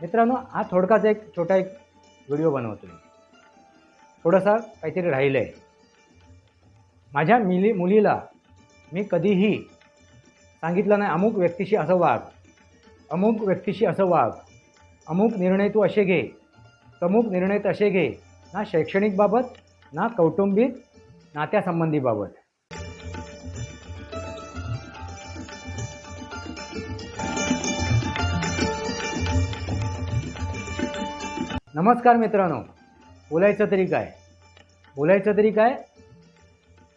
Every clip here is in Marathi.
मित्रांनो हा थोडकाच एक छोटा एक व्हिडिओ बनवतो मी. थोडंसं काहीतरी राहिलं आहे माझ्या मिली मुलीला मी कधीही सांगितलं नाही अमुक व्यक्तीशी असं वाग अमुक व्यक्तीशी असं वाग अमुक निर्णय तू असे घे तमुक निर्णय तसे घे ना शैक्षणिक बाबत ना कौटुंबिक नात्यासंबंधीबाबत नमस्कार मित्रांनो. बोलायचं तरी काय? बोलायचं तरी काय?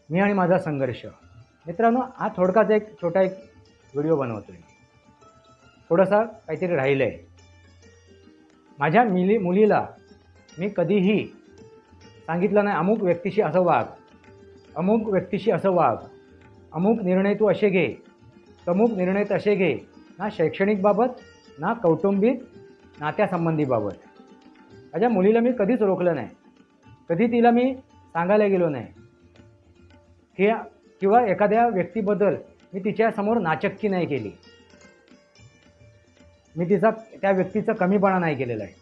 मी आणि माझा संघर्ष. मित्रांनो हा थोडकाच एक छोटा एक व्हिडिओ बनवतो आहे थोडासा काहीतरी राहिलं आहे माझ्या मिली मुलीला मी कधीही सांगितलं नाही अमुक व्यक्तीशी असं वाघ अमुक व्यक्तीशी असं वाघ अमुक निर्णय तू असे घे. तमुक निर्णय तसे घे. ना शैक्षणिक बाबत ना कौटुंबिक नात्यासंबंधीबाबत माझ्या मुलीला मी कधीच रोखलं नाही. कधी तिला मी सांगायला गेलो नाही. कि किंवा एखाद्या व्यक्तीबद्दल मी तिच्यासमोर नाचक्की नाही केली. मी तिचा त्या व्यक्तीचा कमीपणा नाही केलेला आहे.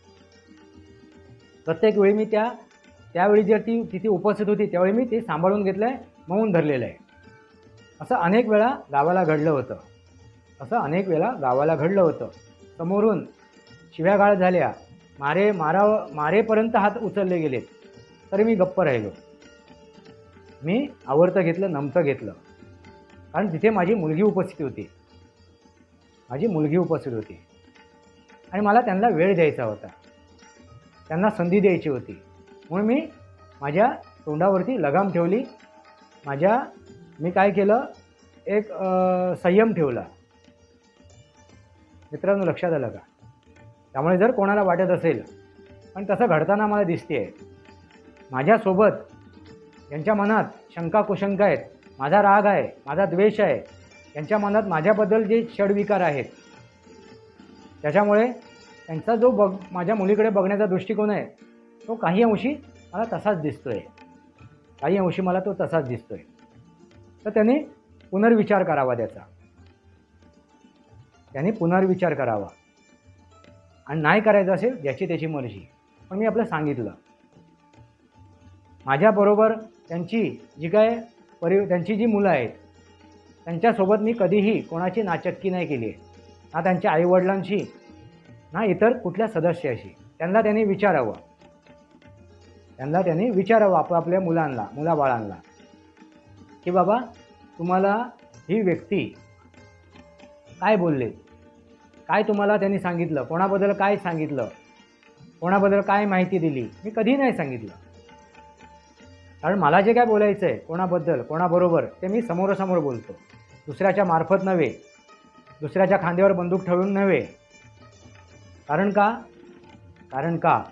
प्रत्येक वेळी मी त्या त्यावेळी जर ती तिथे उपस्थित होती त्यावेळी मी ते सांभाळून घेतलं आहे मऊन धरलेलं आहे. असं अनेक वेळा गावाला घडलं होतं. असं अनेक वेळा गावाला घडलं होतं. समोरून शिव्यागाळ झाल्या. मारे मारा मारेपर्यंत हात उचलले गेलेत. तरी मी गप्प राहिलो. मी आवडतं घेतलं नमतं घेतलं. कारण तिथे माझी मुलगी उपस्थित होती. माझी मुलगी उपस्थित होती. आणि मला त्यांना वेळ द्यायचा होता. त्यांना संधी द्यायची होती. म्हणून मी माझ्या तोंडावरती लगाम ठेवली. माझ्या मी काय केलं? एक संयम ठेवला. मित्रांनो लक्षात आलं का? त्यामुळे जर कोणाला वाटत असेल पण तसं घडताना मला दिसते आहे माझ्यासोबत यांच्या मनात शंका कुशंका आहेत माझा राग आहे माझा द्वेष आहे यांच्या मनात माझ्याबद्दल जे षडविकार आहेत त्याच्यामुळे त्यांचा जो बघ माझ्या मुलीकडे बघण्याचा दृष्टिकोन आहे तो काही अंशी मला तसाच दिसतो आहे काही अंशी मला तो तसाच दिसतो आहे तर त्यांनी पुनर्विचार करावा त्याचा. त्यांनी पुनर्विचार करावा. आणि नाही करायचं असेल ज्याची त्याची मर्जी. पण मी आपलं सांगितलं. माझ्याबरोबर त्यांची जी काय परि त्यांची जी मुलं आहेत त्यांच्यासोबत मी कधीही कोणाची नाचक्की नाही केली आहे. ना त्यांच्या आईवडिलांशी ना इतर कुठल्या सदस्याशी. त्यांना त्यांनी विचारावं. त्यांना त्यांनी विचारावं आपापल्या मुलांना मुलाबाळांना की बाबा तुम्हाला ही व्यक्ती काय बोलले? काय तुम्हाला त्यांनी सांगितलं? कोणाबद्दल काय सांगितलं? कोणाबद्दल काय माहिती दिली? मी कधी नाही सांगितलं. कारण मला जे काय बोलायचं आहे कोणाबद्दल कोणाबरोबर ते मी समोरासमोर बोलतो. दुसऱ्याच्या मार्फत नव्हे. दुसऱ्याच्या खांद्यावर बंदूक ठेवून नव्हे. कारण का? कारण का?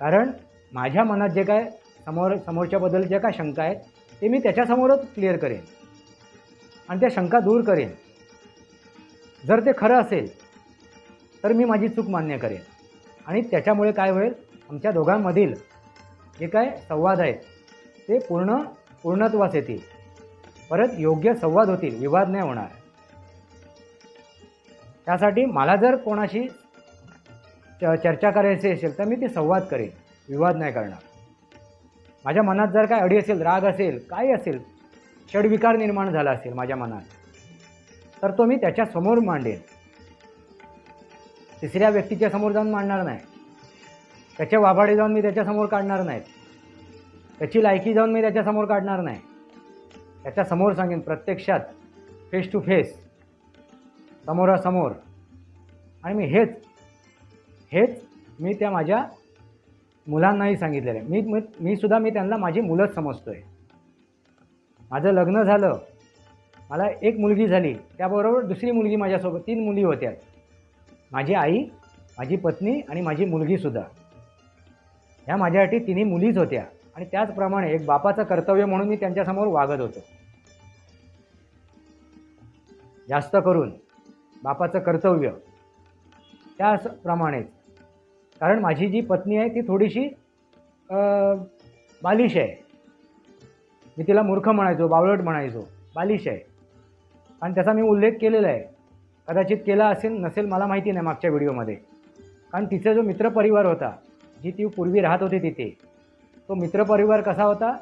कारण माझ्या मनात जे काय समोर समोरच्याबद्दल जे काय शंका आहेत ते मी त्याच्यासमोरच क्लिअर करेन. आणि त्या शंका दूर करेन. जर ते खरं असेल तर मी माझी चूक मान्य करेन. आणि त्याच्यामुळे काय होईल? आमच्या दोघांमधील जे काय संवाद आहेत ते पूर्ण पूर्णत्वास येतील. परत योग्य संवाद होतील विवाद नाही होणार. त्यासाठी मला जर कोणाशी च चर्चा करायची असेल तर मी ते संवाद करेन. विवाद नाही करणार. माझ्या मनात जर काय अडी असेल राग असेल काय असेल षडविकार निर्माण झाला असेल माझ्या मनात तर तो मी त्याच्यासमोर मांडेन. तिसऱ्या व्यक्तीच्या समोर जाऊन मांडणार नाही. त्याच्या वाभाडे जाऊन मी त्याच्यासमोर काढणार नाहीत. त्याची लायकी जाऊन मी त्याच्यासमोर काढणार नाही. त्याच्यासमोर सांगेन प्रत्यक्षात फेस टू फेस समोरासमोर. आणि मी हेच हेच मी त्या माझ्या मुलांनाही सांगितलेलं आहे. मी मी- मी सुद्धा मी त्यांना माझी मुलंच समजतो आहे माझं लग्न झालं मला एक मुलगी झाली त्याबरोबर दुसरी मुलगी माझ्यासोबत तीन मुली होत्या. माझी आई माझी पत्नी आणि माझी मुलगीसुद्धा ह्या माझ्यासाठी तिन्ही मुलीच होत्या आणि त्याचप्रमाणे एक बापाचं कर्तव्य म्हणून मी त्यांच्यासमोर वागत होतो. जास्त करून बापाचं कर्तव्य त्याचप्रमाणेच. कारण माझी जी पत्नी आहे ती थोडीशी बालिश आहे. मी तिला मूर्ख म्हणायचो बावळट म्हणायचो बालिश आहे. आणि त्याचा मी उल्लेख केलेला आहे. कदाचित केला असेल नसेल मला माहिती नाही मागच्या व्हिडिओमध्ये. कारण तिचा जो मित्रपरिवार होता जी ती पूर्वी राहत होती तिथे तो मित्रपरिवार कसा होता?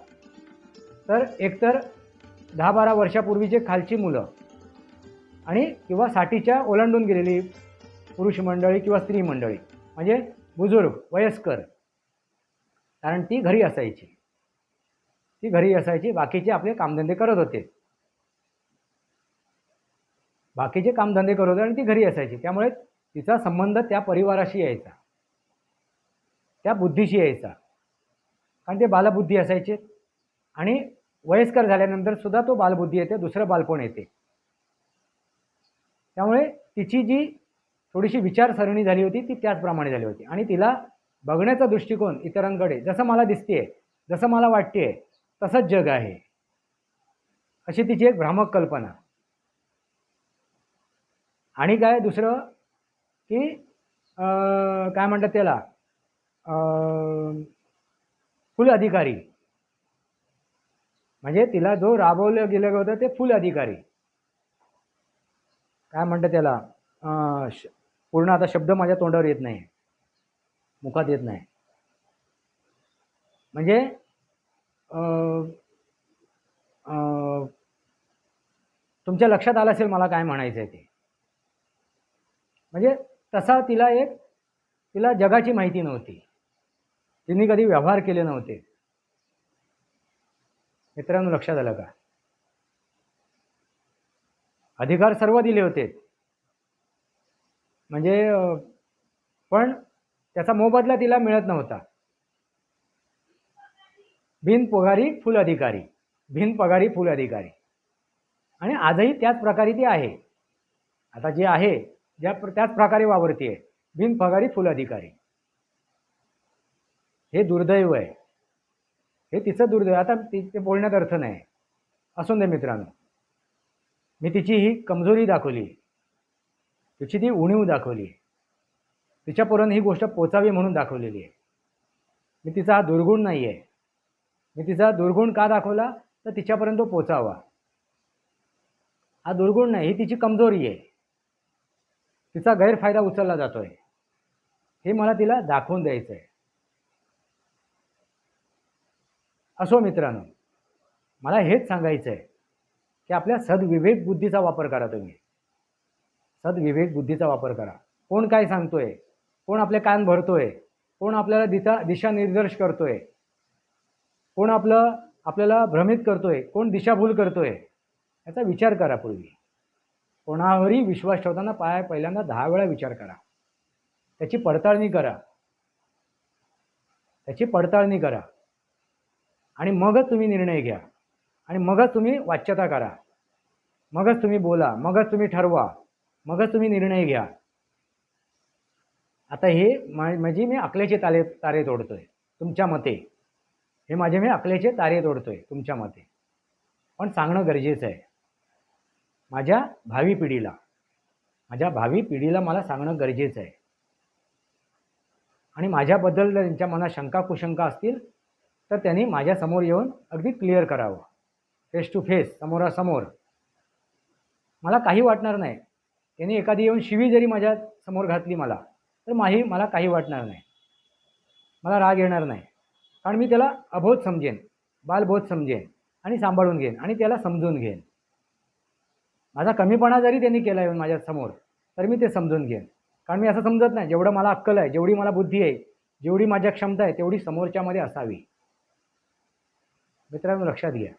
तर एकतर दहा बारा वर्षापूर्वीचे खालची मुलं आणि किंवा साठीच्या ओलांडून गेलेली पुरुष मंडळी किंवा स्त्री मंडळी म्हणजे बुजुर्ग वयस्कर कारण ती घरी असायची. ती घरी असायची बाकीचे आपले कामधंदे करत होते. बाकीचे कामधंदे करत होते आणि ती घरी असायची. त्यामुळे तिचा संबंध त्या परिवाराशी यायचा. त्या बुद्धीशी यायचा. कारण ते बालबुद्धी असायचे. आणि वयस्कर झाल्यानंतर सुद्धा तो बालबुद्धी येते दुसरं बालपण येते. त्यामुळे तिची जी थोडीशी विचारसरणी झाली होती ती त्याचप्रमाणे झाली होती. आणि तिला बघण्याचा दृष्टिकोन इतरांकडे जसं मला दिसते जसं मला वाटते तसंच जग आहे. अशी तिची एक भ्रामक कल्पना. आणि काय दुसरं की काय म्हणतात त्याला? फुल अधिकारी. म्हणजे तिला जो राबवलं गेलं होतं ते फुल अधिकारी. काय म्हणतात त्याला? पूर्ण आता शब्द माझ्या तोंडावर येत नाही. मुखात येत नाही. म्हणजे तुमच्या लक्षात आलं असेल मला काय म्हणायचं आहे ते. म्हणजे तसा तिला एक तिला जगाची माहिती नव्हती. तिने कधी व्यवहार केले नव्हते. मित्रांनो लक्षात आलं का? अधिकार सर्व दिले होते. म्हणजे पण त्याचा मोबदला तिला मिळत नव्हता. बिनपगारी फुल अधिकारी. बिनपगारी फुल अधिकारी. आणि आजही त्याच प्रकारे ती आहे. आता जी आहे ज्या प्र त्याच प्रकारे वावरती. आहे बिनपगारी फुल अधिकारी. हे दुर्दैव आहे. हे तिचं दुर्दैव आता तिथे बोलण्यात अर्थ नाही. असून दे मित्रांनो. मी तिची ही कमजोरी दाखवली. तिची ती उणीव दाखवली. तिच्यापर्यंत ही गोष्ट पोचावी म्हणून दाखवलेली आहे. मी तिचा हा दुर्गुण नाही आहे. मी तिचा दुर्गुण का दाखवला? तर तिच्यापर्यंत तो पोचावा. हा दुर्गुण नाही. ही तिची कमजोरी आहे. तिचा गैरफायदा उचलला जातोय. हे मला तिला दाखवून द्यायचं आहे असो मित्रांनो मला हेच सांगायचं आहे की आपल्या सद्विवेक बुद्धीचा वापर करा तुम्ही. सद्विवेक बुद्धीचा वापर करा. कोण काय सांगतोय? कोण आपले कान भरतोय? कोण आपल्याला दिशा दिशानिर्देश करतोय? कोण आपलं आपल्याला भ्रमित करतोय? कोण दिशाभूल करतोय? याचा विचार करा पूर्वी. कोणावरही विश्वास ठेवताना पाय पहिल्यांदा दहा वेळा विचार करा. त्याची पडताळणी करा. त्याची पडताळणी करा. आणि मगच तुम्ही निर्णय घ्या. आणि मगच तुम्ही वाच्यता करा. मगच तुम्ही बोला. मगच तुम्ही ठरवा. मगच तुम्ही निर्णय घ्या. आता हे म्हणजे माझी मी अकल्याचे तारे तारे तोडतोय. तुमच्या मते. हे माझे मी अकल्याचे तारे तोडतोय. तुमच्या मते. पण सांगणं गरजेचं आहे. माझ्या भावी पिढीला. माझ्या भावी पिढीला मला सांगणं गरजेचं आहे. आणि माझ्याबद्दल जर त्यांच्या मनात शंका कुशंका असतील तर त्यांनी माझ्यासमोर येऊन अगदी क्लिअर करावं. फेस टू फेस समोरासमोर. मला काही वाटणार नाही. त्यांनी एखादी येऊन शिवी जरी माझ्यासमोर घातली मला तर माही मला काही वाटणार नाही. मला राग येणार नाही. कारण मी त्याला अबोध समजेन बालबोध समजेन आणि सांभाळून घेईन आणि त्याला समजून घेईन. माझा कमीपणा जरी त्यांनी केला येऊन माझ्यासमोर तर मी ते समजून घेईन. कारण मी असं समजत नाही जेवढं मला अक्कल आहे जेवढी मला बुद्धी आहे जेवढी माझ्या क्षमता आहे तेवढी समोरच्यामध्ये असावी. मित्रांनो लक्षात घ्या.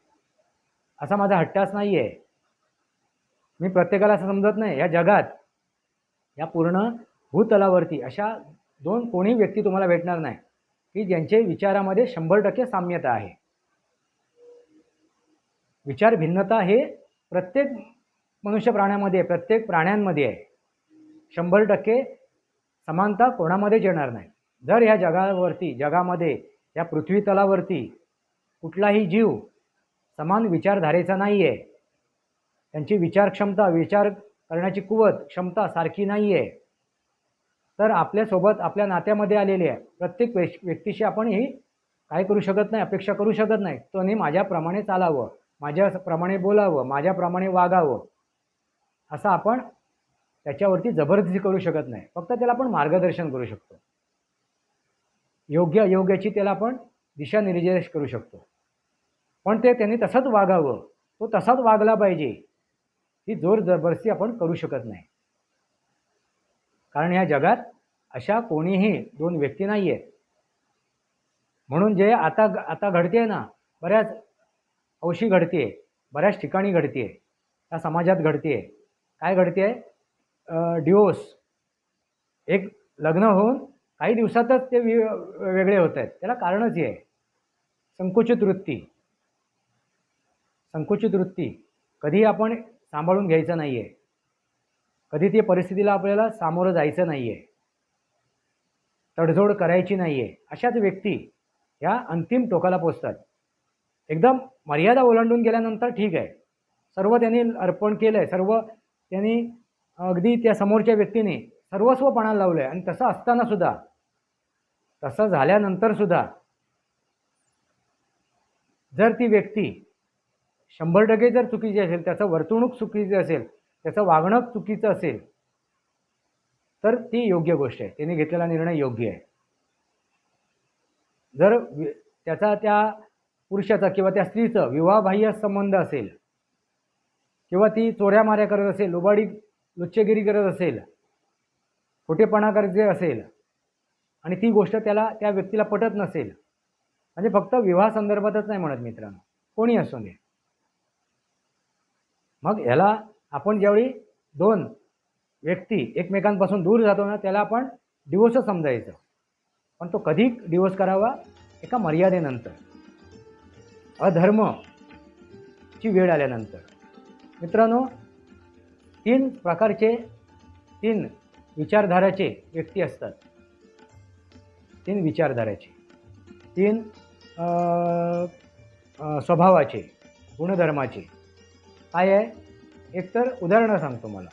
असा माझा हट्टाच नाही आहे मी प्रत्येकाला असं समजत नाही या जगात या पूर्ण भूतलावरती अशा दोन कोणी व्यक्ती तुम्हाला भेटणार नाही की ज्यांचे विचारामध्ये शंभर टक्के साम्यता आहे. विचार भिन्नता हे प्रत्येक मनुष्य प्राण्यामध्ये प्रत्येक प्राण्यांमध्ये आहे शंभर टक्के समानता कोणामध्येच येणार नाही. जर ह्या जगावरती जगामध्ये या पृथ्वी तलावरती कुठलाही जीव समान विचारधारेचा नाही आहे त्यांची विचारक्षमता विचार करण्याची कुवत क्षमता सारखी नाही आहे तर आपल्यासोबत आपल्या नात्यामध्ये आलेली आहे. प्रत्येक वेश व्यक्तीशी आपण ही काय करू शकत नाही अपेक्षा करू शकत नाही. त्याने माझ्याप्रमाणे चालावं माझ्याप्रमाणे बोलावं माझ्याप्रमाणे वागावं. असं आपण त्याच्यावरती जबरदस्ती करू शकत नाही. फक्त त्याला आपण मार्गदर्शन करू शकतो. योग्य अयोग्याची त्याला आपण दिशानिर्देश करू शकतो. पण ते त्यांनी तसंच वागावं. तो तसाच वागला पाहिजे. ही जोर जबरदस्ती आपण करू शकत नाही. कारण ह्या जगात अशा कोणीही दोन व्यक्ती नाही आहेत म्हणून जे आता आता घडते ना बऱ्याच अंशी घडते बऱ्याच ठिकाणी घडते त्या समाजात घडते काय घडते? डिवोर्स एक लग्न होऊन काही दिवसातच ते वि वेगळे होत आहेत. त्याला कारणच हे आहे. संकुचित वृत्ती. संकुचित वृत्ती. कधी आपण सांभाळून घ्यायचं नाही आहे कधी ती परिस्थितीला आपल्याला सामोरं जायचं नाही आहे तडजोड करायची नाही आहे अशाच व्यक्ती ह्या अंतिम टोकाला पोचतात. एकदम मर्यादा ओलांडून गेल्यानंतर ठीक आहे. सर्व त्यांनी अर्पण केलं आहे सर्व त्यांनी अगदी त्या समोरच्या व्यक्तीने सर्वस्वपणा लावलं आहे आणि तसं असताना सुद्धा तसं झाल्यानंतर सुद्धा जर ती व्यक्ती शंभर टक्के जर चुकीची असेल त्याचं वर्तणूक चुकीची असेल त्याचं वागणं चुकीचं असेल तर ती योग्य गोष्ट आहे. त्याने घेतलेला निर्णय योग्य आहे. जर त्याचा त्या पुरुषाचा किंवा त्या स्त्रीचं विवाहबाह्य संबंध असेल किंवा ती चोऱ्या माऱ्या करत असेल लुबाडी लुच्चगिरी करत असेल खोटेपणा करायचे असेल आणि ती गोष्ट त्याला त्या व्यक्तीला पटत नसेल. म्हणजे फक्त विवाह संदर्भातच नाही म्हणत मित्रांनो. कोणी असू नये मग ह्याला आपण ज्यावेळी दोन व्यक्ती एकमेकांपासून दूर जातो ना त्याला आपण डिवोर्सच समजायचं. पण तो कधी डिवोर्स करावा? एका मर्यादेनंतर. अधर्म ची वेळ आल्यानंतर. मित्रांनो तीन प्रकारचे तीन विचारधाराचे व्यक्ती असतात. तीन विचारधाराचे. तीन स्वभावाचे गुणधर्माचे. काय आहे? एकतर उदाहरणं सांगतो मला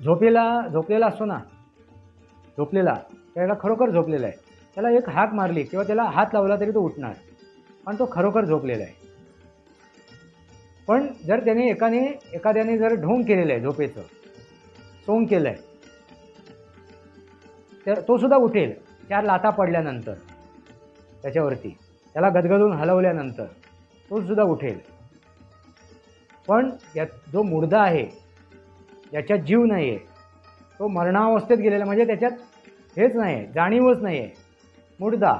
झोपेला झोपलेला असतो ना झोपलेला त्याला खरोखर झोपलेला आहे. त्याला एक हाक मारली किंवा त्याला हात लावला तरी तो उठणार. पण तो खरोखर झोपलेला आहे. पण जर त्याने एकाने एखाद्याने जर ढोंग केलेलं आहे झोपेचं सोंग केलं आहे तर तो सुद्धा उठेल चार लाथा पडल्यानंतर त्याच्यावरती. त्याला गदगदून हलवल्यानंतर तो सुद्धा उठेल. पण या जो मुर्दा आहे ज्याच्यात जीव नाही आहे तो मरणावस्थेत गेलेला म्हणजे त्याच्यात हेच नाही आहे जाणीवच नाही आहे मुर्दा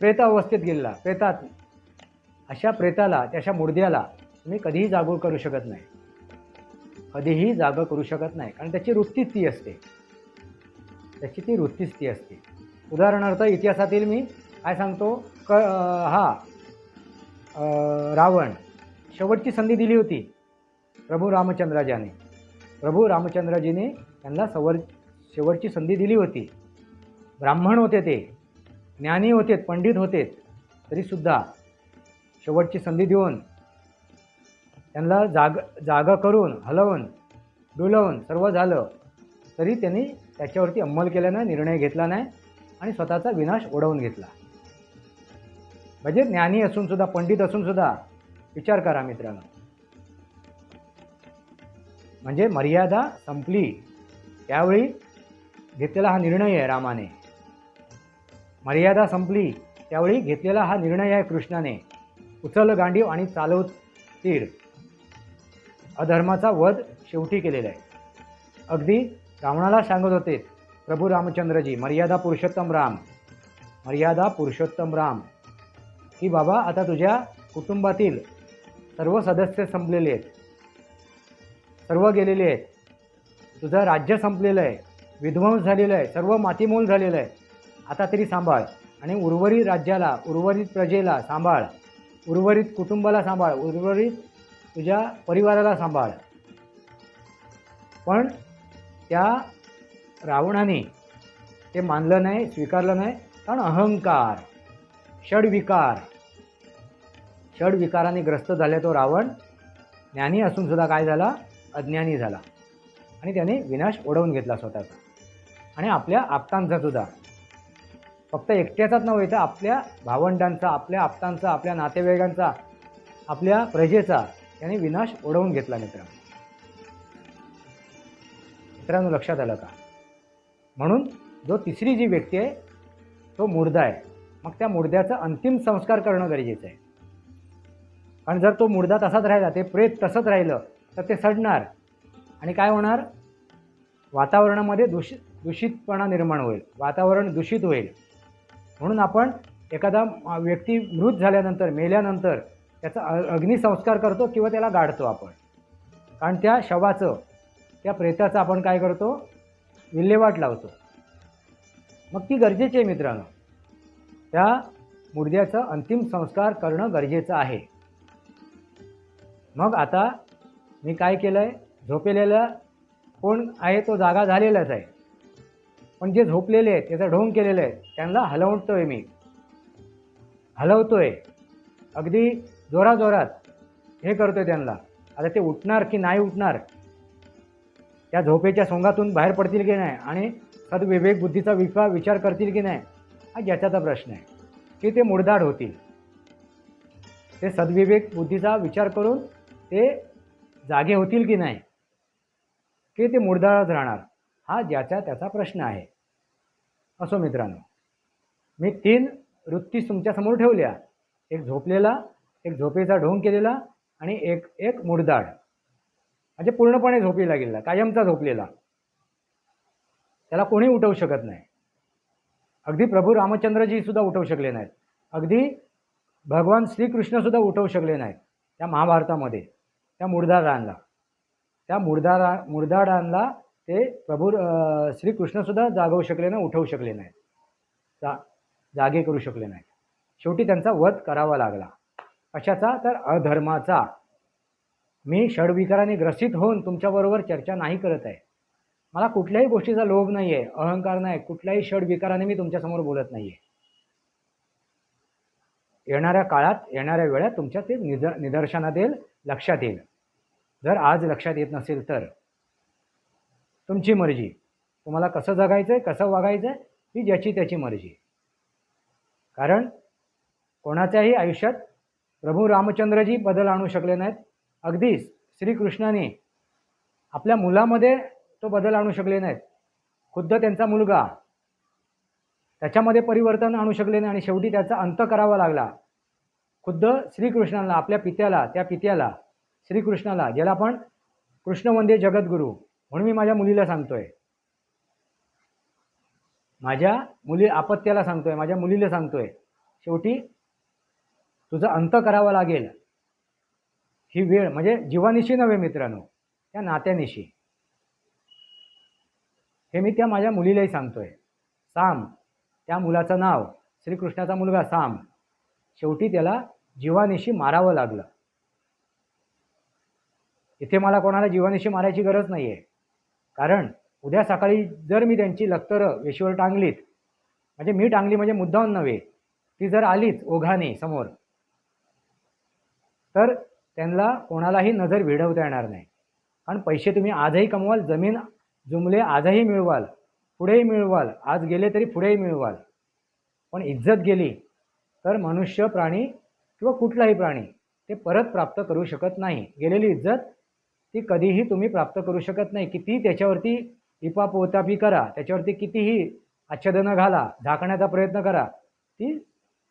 प्रेत अवस्थेत गेलेला प्रेतात अशा प्रेताला त्याच्या मुर्द्याला तुम्ही कधीही जागो करू शकत नाही. कधीही जागं करू शकत नाही. कारण त्याची वृत्तीच ती असते. त्याची ती वृत्तीच ती असते. उदाहरणार्थ इतिहासातील मी काय सांगतो? क हा रावण शेवटची संधी दिली होती प्रभू रामचंद्राजाने प्रभू रामचंद्रजीने त्यांना सवर शेवटची संधी दिली होती. ब्राह्मण होते ते ज्ञानी होते पंडित होते तरीसुद्धा शेवटची संधी देऊन त्यांना जाग जागा करून हलवून डुलवून सर्व झालं तरी त्यांनी त्याच्यावरती अंमल केला नाही निर्णय घेतला नाही आणि स्वतःचा विनाश ओढवून घेतला. म्हणजे ज्ञानी असून सुद्धा पंडित असून सुद्धा विचार करा मित्रांनो. म्हणजे मर्यादा संपली. त्यावेळी घेतलेला हा निर्णय आहे रामाने. मर्यादा संपली. त्यावेळी घेतलेला हा निर्णय आहे कृष्णाने. उचल गांडीव आणि चालव तीर अधर्माचा वध शेवटी केलेला आहे. अगदी रावणाला सांगत होते प्रभू रामचंद्रजी मर्यादा पुरुषोत्तम राम मर्यादा पुरुषोत्तम राम. की बाबा आता तुझ्या कुटुंबातील सर्व सदस्य संपलेले आहेत. सर्व गेलेले आहेत. तुझं राज्य संपलेलं आहे. विध्वंस झालेलं आहे. सर्व मातीमोल झालेलं आहे. आता तरी सांभाळ आणि उर्वरित राज्याला उर्वरित प्रजेला सांभाळ. उर्वरित कुटुंबाला सांभाळ उर्वरित तुझ्या परिवाराला सांभाळ. पण त्या रावणाने ते मानलं नाही स्वीकारलं नाही कारण अहंकार षडविकार षडविकाराने ग्रस्त झाले तो रावण. ज्ञानी असूनसुद्धा काय झाला? अज्ञानी झाला. आणि त्याने विनाश ओढवून घेतला स्वतःचा. आणि आपल्या आप्तांचासुद्धा फक्त एकट्याचाच नव्हे तर आपल्या भावंडांचा आपल्या आप्तांचा आपल्या नातेवाईकांचा आपल्या प्रजेचा त्याने विनाश ओढवून घेतला मित्रांनो मित्रांनो लक्षात आलं का? म्हणून जो तिसरी जी व्यक्ती आहे तो मुर्दा आहे. मग त्या मुर्द्याचा अंतिम संस्कार करणं गरजेचं आहे. कारण जर तो मुर्दा तसाच राहिला ते प्रेत तसंच राहिलं तर ते सडणार. आणि काय होणार? वातावरणामध्ये दूषित दूषितपणा निर्माण होईल. वातावरण दूषित होईल. म्हणून आपण एखादा व्यक्ती मृत झाल्यानंतर मेल्यानंतर त्याचा अग्निसंस्कार करतो किंवा त्याला गाडतो आपण. कारण त्या शवाचं त्या प्रेताचं आपण काय करतो? विल्हेवाट लावतो. मग ती गरजेची आहे मित्रांनो. त्या मुर्द्याचं अंतिम संस्कार करणं गरजेचं आहे. मग आता मी काय केलं आहे झोपेलेला कोण आहे? तो जागा झालेलाच आहे. पण जे झोपलेले आहेत त्याचा ढोंग केलेलं आहे त्यांना हलवतो आहे मी. हलवतो आहे अगदी जोराजोरात हे करतोय त्यांना. आता ते उठणार की नाही उठणार? त्या झोपेच्या सोंगातून बाहेर पडतील की नाही? आणि सद्विवेक बुद्धीचा विश्वा विचार करतील की नाही? हा ज्याच्याचा प्रश्न आहे. की ते मुडदाड होतील. ते सद्विवेक बुद्धीचा विचार करून ते जागे होतील की नाही? की ते मुडदाळच राहणार? हा ज्याचा त्याचा प्रश्न आहे. असो मित्रांनो मी तीन वृत्ती तुमच्यासमोर ठेवल्या. एक झोपलेला एक झोपेचा ढोंग केलेला आणि एक एक मुडदाड. म्हणजे पूर्णपणे झोपलेला गेलेला कायमचा झोपलेला. त्याला कोणी उठवू शकत नाही. अगदी प्रभू रामचंद्रजी सुद्धा उठवू शकले नाहीत. अगदी भगवान श्रीकृष्णसुद्धा उठवू शकले नाहीत त्या महाभारतामध्ये त्या मुर्दाडांना त्या मुर्दारा मुर्दाडांना ते प्रभू श्रीकृष्णसुद्धा जागवू शकले नाही उठवू शकले नाहीत जा जागे करू शकले नाहीत शेवटी त्यांचा वध करावा लागला. कशाचा तर अधर्माचा. मी षडविकाराने ग्रसित होऊन तुमच्याबरोबर चर्चा नाही करत आहे. मला कुठल्याही गोष्टीचा लोभ नाही आहे अहंकार नाही कुठल्याही षडविकाराने मी तुमच्यासमोर बोलत नाही आहे येणाऱ्या काळात येणाऱ्या वेळात तुमच्या ते निद निदर्शनात येईल लक्षात येईल. जर आज लक्षात येत नसेल तर. तुमची मर्जी. तुम्हाला कसं जगायचं आहे कसं वागायचं आहे ही ज्याची त्याची मर्जी. कारण कोणाच्याही आयुष्यात प्रभू रामचंद्रजी बदल आणू शकले नाहीत. अगदीच श्रीकृष्णाने आपल्या मुलामध्ये तो बदल आणू शकले नाहीत. खुद्द त्यांचा मुलगा त्याच्यामध्ये परिवर्तन आणू शकले नाही आणि शेवटी त्याचा अंत करावा लागला. खुद्द श्रीकृष्णाला आपल्या पित्याला त्या पित्याला श्रीकृष्णाला ज्याला आपण कृष्णवंदे जगद्गुरू म्हणून मी माझ्या मुलीला सांगतोय. माझ्या मुली आपत्याला सांगतोय माझ्या मुलीला सांगतोय. शेवटी तुझा अंत करावा लागेल. ही वेळ म्हणजे जीवानिशी नव्हे मित्रांनो त्या नात्यानिशी. हे मी त्या माझ्या मुलीलाही सांगतोय. साम त्या मुलाचं नाव श्रीकृष्णाचा मुलगा साम. शेवटी त्याला जीवानिशी मारावं लागलं. इथे मला कोणाला जीवानिशी मारायची गरज नाही आहे कारण उद्या सकाळी जर मी त्यांची लक्तरं वेशीवर टांगलीत म्हणजे मी टांगली म्हणजे मुद्दाहून नव्हे ती जर आलीच ओघाने समोर तर त्यांना कोणालाही नजर भिडवता येणार नाही. कारण पैसे तुम्ही आजही कमवाल जमीन जुमले आजही मिळवाल पुढेही मिळवाल आज गेले तरी पुढेही मिळवाल. पण इज्जत गेली तर मनुष्य प्राणी किंवा कुठलाही प्राणी ते परत प्राप्त करू शकत नाही. गेलेली इज्जत ती कधीही तुम्ही प्राप्त करू शकत नाही. किती त्याच्यावरती इपापोतापी करा त्याच्यावरती कितीही आच्छादनं घाला झाकण्याचा प्रयत्न करा ती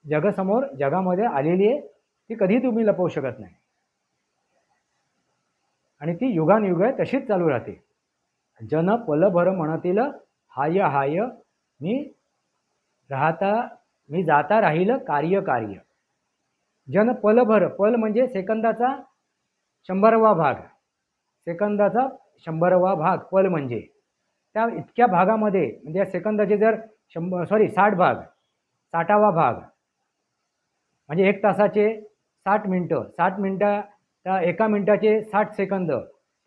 जगासमोर जगामध्ये आलेली आहे ती कधी तुम्ही लपवू शकत नाही. आणि ती युगानयुग तशीच चालू राहते. जन पलभर म्हणतील हाय हाय मी राहता मी जाता राहील कार्य कार्य. जन पलभर पल म्हणजे सेकंदाचा शंभरवा भाग. सेकंदाचा शंभरवा भाग पल म्हणजे. त्या इतक्या भागामध्ये म्हणजे या सेकंदाचे जर शंभर सॉरी साठ भाग साठावा भाग म्हणजे एक तासाचे साठ मिनटं साठ मिनटा त्या एका मिनटाचे साठ सेकंद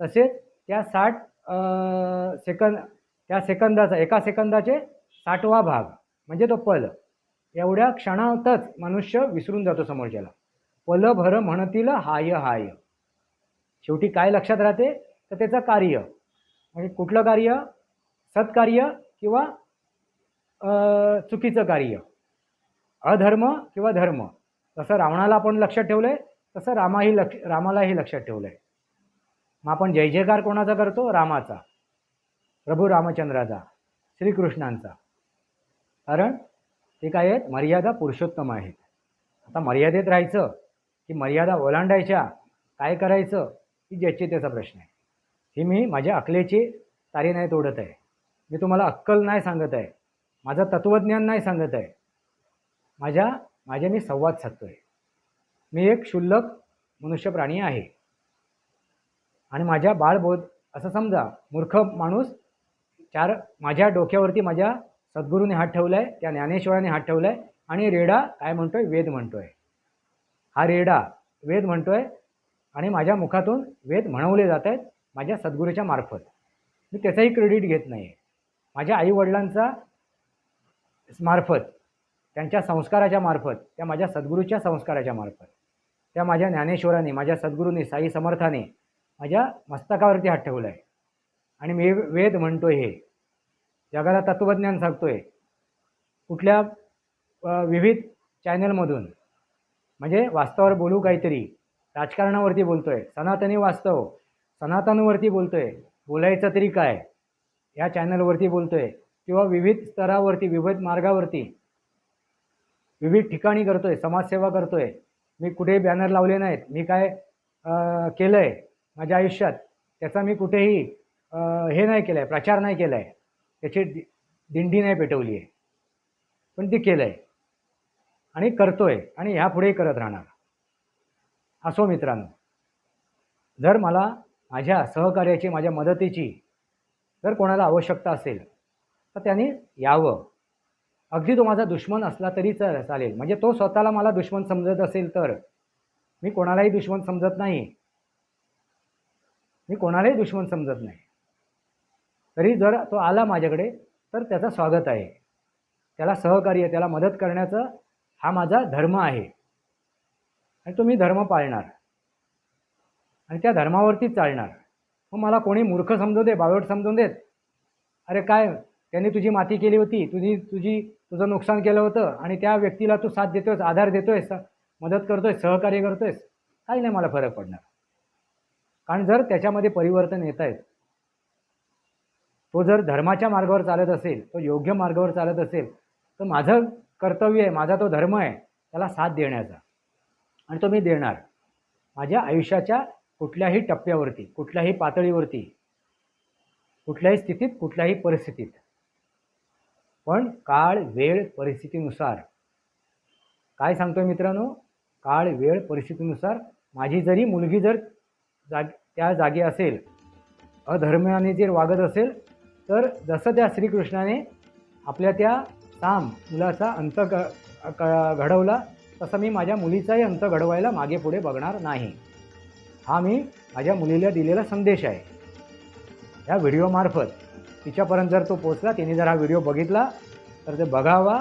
तसेच त्या साठ सेकंद त्या सेकंदाचा एका सेकंदाचे साठवा भाग म्हणजे तो पल. एवढ्या क्षणातच मनुष्य विसरून जातो समोरच्याला. पल भर म्हणतील हाय हाय. शेवटी काय लक्षात राहते? तर त्याचं कार्य. म्हणजे कुठलं कार्य? सत्कार्य किंवा चुकीचं कार्य. अधर्म किंवा धर्म. तसं रावणाला आपण लक्षात ठेवलं आहे तसं रामाही लक्ष रामालाही लक्षात ठेवलं आहे मग आपण जय जयकार कोणाचा करतो? रामाचा. प्रभू रामचंद्राचा. श्रीकृष्णांचा. कारण ते काय आहेत? मर्यादा पुरुषोत्तम आहेत. आता मर्यादेत राहायचं की मर्यादा ओलांडायच्या काय करायचं? ही ज्याचे त्याचा प्रश्न आहे. ही मी माझ्या अकलेची तारी नाही तोडत आहे. मी तुम्हाला अक्कल नाही सांगत आहे. माझं तत्त्वज्ञान नाही सांगत आहे. माझ्या माझ्या मी संवाद साधतो आहे मी एक क्षुल्लक मनुष्य प्राणी आहे. आणि माझ्या बाळबोध असं समजा मूर्ख माणूस चार माझ्या डोक्यावरती माझ्या सद्गुरूने हात ठेवला आहे त्या ज्ञानेश्वराने हात ठेवला आहे आणि रेडा काय म्हणतोय? वेद म्हणतोय. हा रेडा वेद म्हणतोय आणि माझ्या मुखातून वेद म्हणवले जात आहेत माझ्या सद्गुरूच्या मार्फत. मी त्याचंही क्रेडिट घेत नाही आहे माझ्या आईवडिलांचा मार्फत त्यांच्या संस्काराच्या मार्फत त्या माझ्या सद्गुरूच्या संस्काराच्या मार्फत त्या माझ्या ज्ञानेश्वराने माझ्या सद्गुरूने साई समर्थाने माझ्या मस्तकावरती हात ठेवला आहे आणि मी वेद म्हणतोय हे. जगाला तत्त्वज्ञान सांगतो आहे कुठल्या विविध चॅनलमधून म्हणजे वास्तवावर बोलू काहीतरी राजकारणावरती बोलतोय. सनातनी वास्तव सनातनवरती बोलतोय. बोलायचं तरी काय? या चॅनलवरती बोलतोय. किंवा विविध स्तरावरती विविध मार्गावरती. विविध ठिकाणी करतोय. समाजसेवा करतोय. मी कुठेही बॅनर लावले नाहीत. मी काय केलं आहे माझ्या आयुष्यात? त्याचा मी कुठेही हे नाही केलं आहे प्रचार नाही केला आहे त्याची दि- दिंडी नाही पेटवली आहे पण ती केलं आहे आणि करतोय. आणि ह्यापुढेही करत राहणार. असो मित्रांनो जर मला माझ्या सहकार्याची माझ्या मदतीची जर कोणाला आवश्यकता असेल तर त्याने यावं. अगदी तो माझा दुश्मन असला तरी च- चालेल. म्हणजे तो स्वतःला मला दुश्मन समजत असेल तर मी कोणालाही दुश्मन समजत नाही. मी कोणालाही दुश्मन समजत नाही. तरी जर तो आला माझ्याकडे तर त्याचं स्वागत आहे. त्याला सहकार्य त्याला मदत करण्याचं हा माझा धर्म आहे. आणि तो मी धर्म पाळणार. आणि त्या धर्मावरतीच चालणार. मग मला कोणी मूर्ख समजू दे बावट समजून देत अरे काय त्यांनी तुझी माती केली होती तुझी तुझी तुझं नुकसान केलं होतं आणि त्या व्यक्तीला तू साथ देतोयस आधार देतोयस मदत करतोय सहकार्य करतोयस. काही नाही मला फरक पडणार. कारण जर त्याच्यामध्ये परिवर्तन येत आहेत तो जर धर्माच्या मार्गावर चालत असेल तो योग्य मार्गावर चालत असेल तर माझं कर्तव्य आहे माझा तो धर्म आहे त्याला साथ देण्याचा. आणि तो मी देणार. माझ्या आयुष्याच्या कुठल्याही टप्प्यावरती कुठल्याही पातळीवरती कुठल्याही स्थितीत कुठल्याही परिस्थितीत. पण काळ वेळ परिस्थितीनुसार. काय सांगतोय मित्रांनो? काळ वेळ परिस्थितीनुसार माझी जरी मुलगी जर जाग त्या जागी असेल अधर्माने जर वागत असेल तर जसं त्या श्रीकृष्णाने आपल्या त्या साम मुलाचा अंत क- घडवला तसं मी माझ्या मुलीचाही अंत घडवायला मागे पुढे बघणार नाही. हा मी माझ्या मुलीला दिलेला संदेश आहे. या व्हिडिओमार्फत तिच्यापर्यंत जर तो पोचला तिने जर हा व्हिडिओ बघितला तर ते बघावा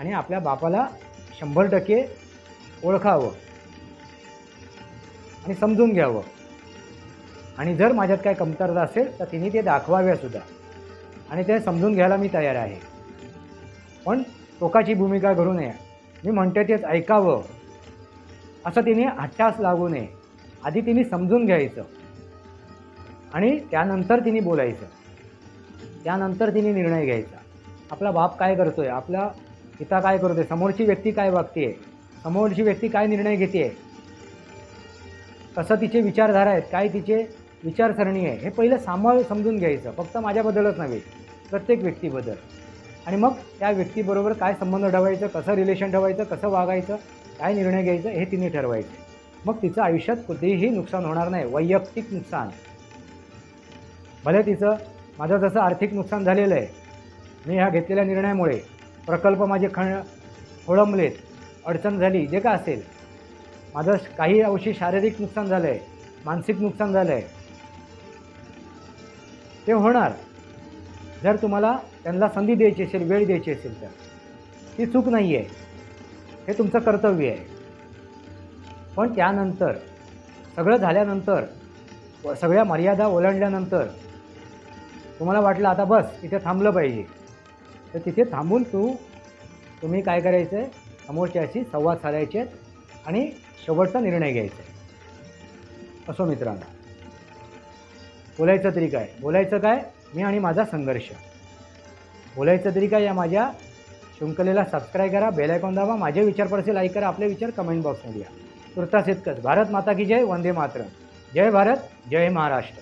आणि आपल्या बापाला शंभर टक्के ओळखावं आणि समजून घ्यावं. आणि जर माझ्यात काय कमतरता असेल तर तिने ते दाखवाव्यासुद्धा आणि ते समजून घ्यायला मी तयार आहे. पण टोकाची भूमिका घडू नये. मी म्हणते तेच ऐकावं. असं तिने हट्टास लागू नये. आधी तिने समजून घ्यायचं. आणि त्यानंतर तिने बोलायचं. त्यानंतर तिने निर्णय घ्यायचा. आपला बाप काय करतो आहे आपला पिता काय करतो आहे समोरची व्यक्ती काय वागते समोरची व्यक्ती काय निर्णय घेते कसं तिचे विचारधारा आहेत? काय तिचे विचारसरणी आहे? हे पहिलं सांभाळ समजून घ्यायचं. फक्त माझ्याबद्दलच नव्हे प्रत्येक व्यक्तीबद्दल. आणि मग त्या व्यक्तीबरोबर काय संबंध ठेवायचं कसं रिलेशन ठेवायचं कसं वागायचं काय निर्णय घ्यायचं हे तिने ठरवायचं. मग तिचं आयुष्यात कुठेही नुकसान होणार नाही वैयक्तिक नुकसान. भले तिचं माझं जसं आर्थिक नुकसान झालेलं आहे मी ह्या घेतलेल्या निर्णयामुळे प्रकल्प माझे खण खोळंबलेत अडचण झाली जे का असेल. माझं काही अंशी शारीरिक नुकसान झालं आहे मानसिक नुकसान झालं आहे ते होणार. जर तुम्हाला त्यांना संधी द्यायची असेल वेळ द्यायची असेल तर. ती चूक नाही आहे हे तुमचं कर्तव्य आहे. पण त्यानंतर सगळं झाल्यानंतर सगळ्या मर्यादा ओलांडल्यानंतर तुम्हाला वाटलं आता बस इथे थांबलं पाहिजे. तर तिथे थांबून तू तुम्ही काय करायचं आहे समोरच्याशी संवाद साधायचे आहेत आणि शेवटचा निर्णय घ्यायचा. आहे असो मित्रांनो. बोलायचं तरी काय? बोलायचं काय? मी आणि माझा संघर्ष. बोलायचं तरी काय या माझ्या शृंखलेला सबस्क्राईब करा बेल आयकॉन दाबा माझे विचार पडसे लाईक करा आपले विचार कमेंट बॉक्समध्ये या. तुर्तास इतकंच. भारत माता की जय वंदे मातरम. जय भारत जय महाराष्ट्र.